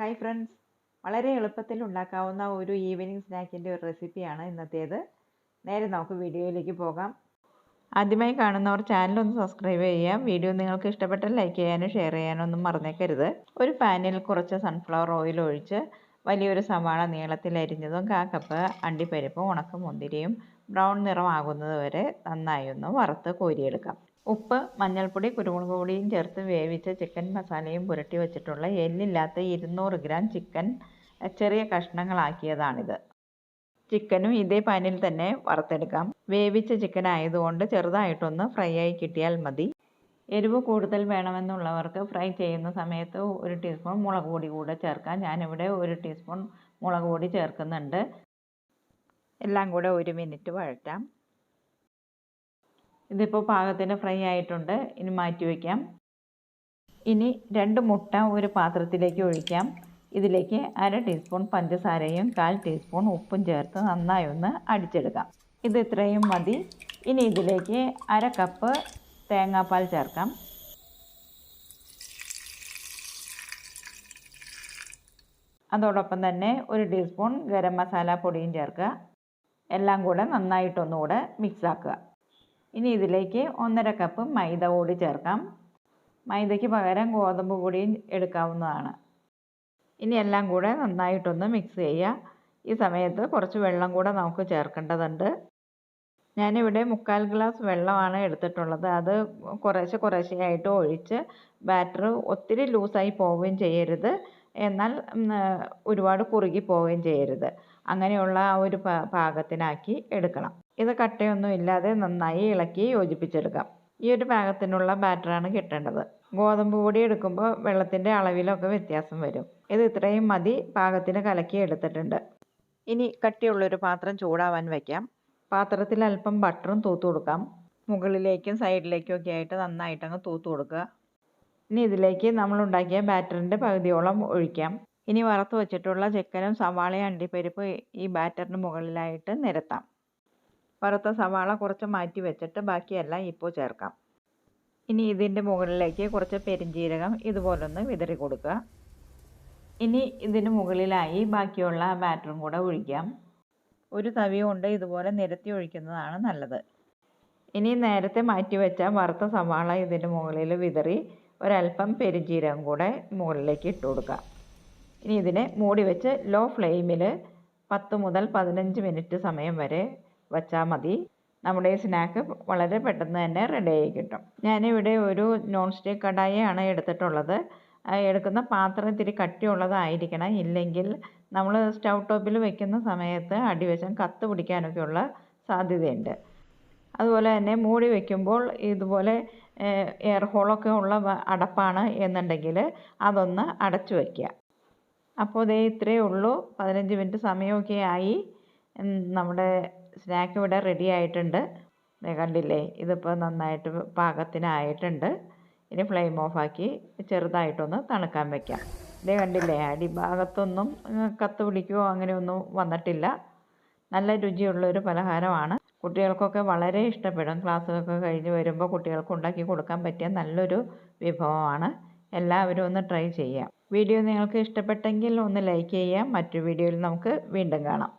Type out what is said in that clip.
Hi friends വളരെ എളുപ്പത്തിൽ ഉണ്ടാക്കാവുന്ന ഒരു ഈവനിങ് സ്നാക്കിന്റെ ഒരു റെസിപ്പിയാണ് ഇന്നത്തേത്. നേരെ നമുക്ക് വീഡിയോയിലേക്ക് പോകാം. ആദ്യമായി കാണുന്നവർ ചാനൽ ഒന്ന് സബ്സ്ക്രൈബ് ചെയ്യാം. വീഡിയോ നിങ്ങൾക്ക് ഇഷ്ടപ്പെട്ടാൽ ലൈക്ക് ചെയ്യാനും ഷെയർ ചെയ്യാനും ഒന്നും മറന്നേക്കരുത്. ഒരു പാനിൽ കുറച്ച് സൺഫ്ലവർ ഓയിൽ ഒഴിച്ച് വലിയൊരു സവാള നീളത്തിൽ അരിഞ്ഞതും കാ കപ്പ് അണ്ടിപ്പരിപ്പും ഉണക്കമുന്തിരിയും ബ്രൗൺ നിറമാകുന്നത് വരെ നന്നായി ഒന്ന് വറുത്ത് കോരിയെടുക്കാം. ഉപ്പ് മഞ്ഞൾപ്പൊടി കുരുമുളക് പൊടിയും ചേർത്ത് വേവിച്ച ചിക്കൻ മസാലയും പുരട്ടി വെച്ചിട്ടുള്ള എല്ലില്ലാത്ത ഇരുന്നൂറ് ഗ്രാം ചിക്കൻ ചെറിയ കഷ്ണങ്ങളാക്കിയതാണിത്. ചിക്കനും ഇതേ പാനിൽ തന്നെ വറുത്തെടുക്കാം. വേവിച്ച ചിക്കൻ ആയതുകൊണ്ട് ചെറുതായിട്ടൊന്ന് ഫ്രൈ ആയി കിട്ടിയാൽ മതി. എരിവ് കൂടുതൽ വേണമെന്നുള്ളവർക്ക് ഫ്രൈ ചെയ്യുന്ന സമയത്ത് ഒരു ടീസ്പൂൺ മുളക് പൊടി കൂടെ ചേർക്കാം. ഞാനിവിടെ ഒരു ടീസ്പൂൺ മുളക് പൊടി ചേർക്കുന്നുണ്ട്. എല്ലാം കൂടെ ഒരു മിനിറ്റ് വഴറ്റാം. ഇതിപ്പോൾ പാകത്തിന് ഫ്രൈ ആയിട്ടുണ്ട്. ഇനി മാറ്റി വയ്ക്കാം ഇനി രണ്ട് മുട്ട ഒരു പാത്രത്തിലേക്ക് ഒഴിക്കാം. ഇതിലേക്ക് അര ടീസ്പൂൺ പഞ്ചസാരയും കാൽ ടീസ്പൂൺ ഉപ്പും ചേർത്ത് നന്നായി ഒന്ന് അടിച്ചെടുക്കാം. ഇത് ഇത്രയും മതി. ഇനി ഇതിലേക്ക് അര കപ്പ് തേങ്ങാപ്പാൽ ചേർക്കാം. അതോടൊപ്പം തന്നെ ഒരു ടീസ്പൂൺ ഗരം മസാല പൊടിയും ചേർക്കുക. എല്ലാം കൂടെ നന്നായിട്ടൊന്നുകൂടെ മിക്സ് ആക്കുക. ഇനി ഇതിലേക്ക് ഒന്നര കപ്പ് മൈദ കൂടി ചേർക്കാം. മൈദയ്ക്ക് പകരം ഗോതമ്പ് പൊടിയും എടുക്കാവുന്നതാണ്. ഇനി എല്ലാം കൂടെ നന്നായിട്ടൊന്ന് മിക്സ് ചെയ്യുക. ഈ സമയത്ത് കുറച്ച് വെള്ളം കൂടെ നമുക്ക് ചേർക്കേണ്ടതുണ്ട്. ഞാനിവിടെ മുക്കാൽ ഗ്ലാസ് വെള്ളമാണ് എടുത്തിട്ടുള്ളത്. അത് കുറേശ്ശെ കുറേശ്ശെയായിട്ട് ഒഴിച്ച് ബാറ്റർ ഒത്തിരി ലൂസായി പോവുകയും ചെയ്യരുത്. എന്നാൽ ഒരുപാട് കുറുകി പോവുകയും ചെയ്യരുത്. അങ്ങനെയുള്ള ആ ഒരു പാകത്തിനാക്കി എടുക്കണം. ഇത് കട്ടയൊന്നും ഇല്ലാതെ നന്നായി ഇളക്കി യോജിപ്പിച്ചെടുക്കാം. ഈ ഒരു പാകത്തിനുള്ള ബാറ്ററാണ് കിട്ടേണ്ടത്. ഗോതമ്പ് പൊടി എടുക്കുമ്പോൾ വെള്ളത്തിന്റെ അളവിലൊക്കെ വ്യത്യാസം വരും. ഇത് ഇത്രയും മതി പാകത്തിന് കലക്കി എടുത്തിട്ടുണ്ട്. ഇനി കട്ടിയുള്ളൊരു പാത്രം ചൂടാവാൻ വയ്ക്കാം. പാത്രത്തിൽ അല്പം ബട്ടറും തൂത്ത് കൊടുക്കാം. മുകളിലേക്കും സൈഡിലേക്കും ഒക്കെ ആയിട്ട് നന്നായിട്ടങ്ങ് തൂത്ത് കൊടുക്കുക. ഇനി ഇതിലേക്ക് നമ്മൾ ഉണ്ടാക്കിയ ബാറ്ററിന്റെ പകുതിയോളം ഒഴിക്കാം. ഇനി വറുത്ത് വെച്ചിട്ടുള്ള ചിക്കനും സവാളയും അണ്ടിപ്പരിപ്പ് ഈ ബാറ്ററിന് മുകളിലായിട്ട് നിരത്താം. വറുത്ത സവാള കുറച്ച് മാറ്റി വെച്ചിട്ട് ബാക്കിയെല്ലാം ഇപ്പോൾ ചേർക്കാം. ഇനി ഇതിന്റെ മുകളിലേക്ക് കുറച്ച് പെരിഞ്ജീരകം ഇതുപോലൊന്ന് വിതറി കൊടുക്കുക. ഇനി ഇതിന് മുകളിലായി ബാക്കിയുള്ള ബാറ്ററും കൂടെ ഒഴിക്കാം. ഒരു തവി കൊണ്ട് ഇതുപോലെ നിരത്തി ഒഴിക്കുന്നതാണ് നല്ലത്. ഇനി നേരത്തെ മാറ്റി വെച്ച വറുത്ത സവാള ഇതിന് മുകളിൽ വിതറി ഒരല്പം പെരുംജീരകം കൂടെ മുകളിലേക്ക് ഇട്ട് കൊടുക്കുക. ഇനി ഇതിനെ മൂടി വെച്ച് ലോ ഫ്ലെയിമിൽ പത്ത് മുതൽ പതിനഞ്ച് മിനിറ്റ് സമയം വരെ വച്ചാൽ മതി. നമ്മുടെ സ്നാക്ക് വളരെ പെട്ടെന്ന് തന്നെ റെഡി ആയി കിട്ടും. ഞാനിവിടെ ഒരു നോൺ സ്റ്റിക്ക് കടായിയാണ് എടുത്തിട്ടുള്ളത്. എടുക്കുന്ന പാത്രം ഇത്തിരി കട്ടിയുള്ളതായിരിക്കണം. ഇല്ലെങ്കിൽ നമ്മൾ സ്റ്റൗ ടോപ്പിൽ വെക്കുന്ന സമയത്ത് അടിവശം കത്ത് പിടിക്കാനൊക്കെയുള്ള സാധ്യതയുണ്ട്. അതുപോലെ തന്നെ മൂടി വയ്ക്കുമ്പോൾ ഇതുപോലെ എയർ ഹോളൊക്കെ ഉള്ള അടപ്പാണ് എന്നുണ്ടെങ്കിൽ അതൊന്ന് അടച്ചു വയ്ക്കുക അപ്പോൾ ഇതേ ഇത്രയേ ഉള്ളൂ. പതിനഞ്ച് മിനിറ്റ് സമയമൊക്കെ ആയി. നമ്മുടെ സ്നാക്ക് ഇവിടെ റെഡി ആയിട്ടുണ്ട്. കണ്ടില്ലേ ഇതിപ്പോൾ നന്നായിട്ട് പാകത്തിനായിട്ടുണ്ട്. ഇനി ഫ്ലെയിം ഓഫാക്കി ചെറുതായിട്ടൊന്ന് തണുക്കാൻ വെക്കാം. ഇതേ കണ്ടില്ലേ അടിഭാഗത്തൊന്നും കത്ത് പിടിക്കുകയോ അങ്ങനെയൊന്നും വന്നിട്ടില്ല. നല്ല രുചിയുള്ളൊരു പലഹാരമാണ്. കുട്ടികൾക്കൊക്കെ വളരെ ഇഷ്ടപ്പെടും. ക്ലാസ്സൊക്കെ കഴിഞ്ഞ് വരുമ്പോൾ കുട്ടികൾക്ക് ഉണ്ടാക്കി കൊടുക്കാൻ പറ്റിയ നല്ലൊരു വിഭവമാണ്. എല്ലാവരും ഒന്ന് ട്രൈ ചെയ്യാം. വീഡിയോ നിങ്ങൾക്ക് ഇഷ്ടപ്പെട്ടെങ്കിൽ ഒന്ന് ലൈക്ക് ചെയ്യാം. മറ്റു വീഡിയോയിൽ നമുക്ക് വീണ്ടും കാണാം.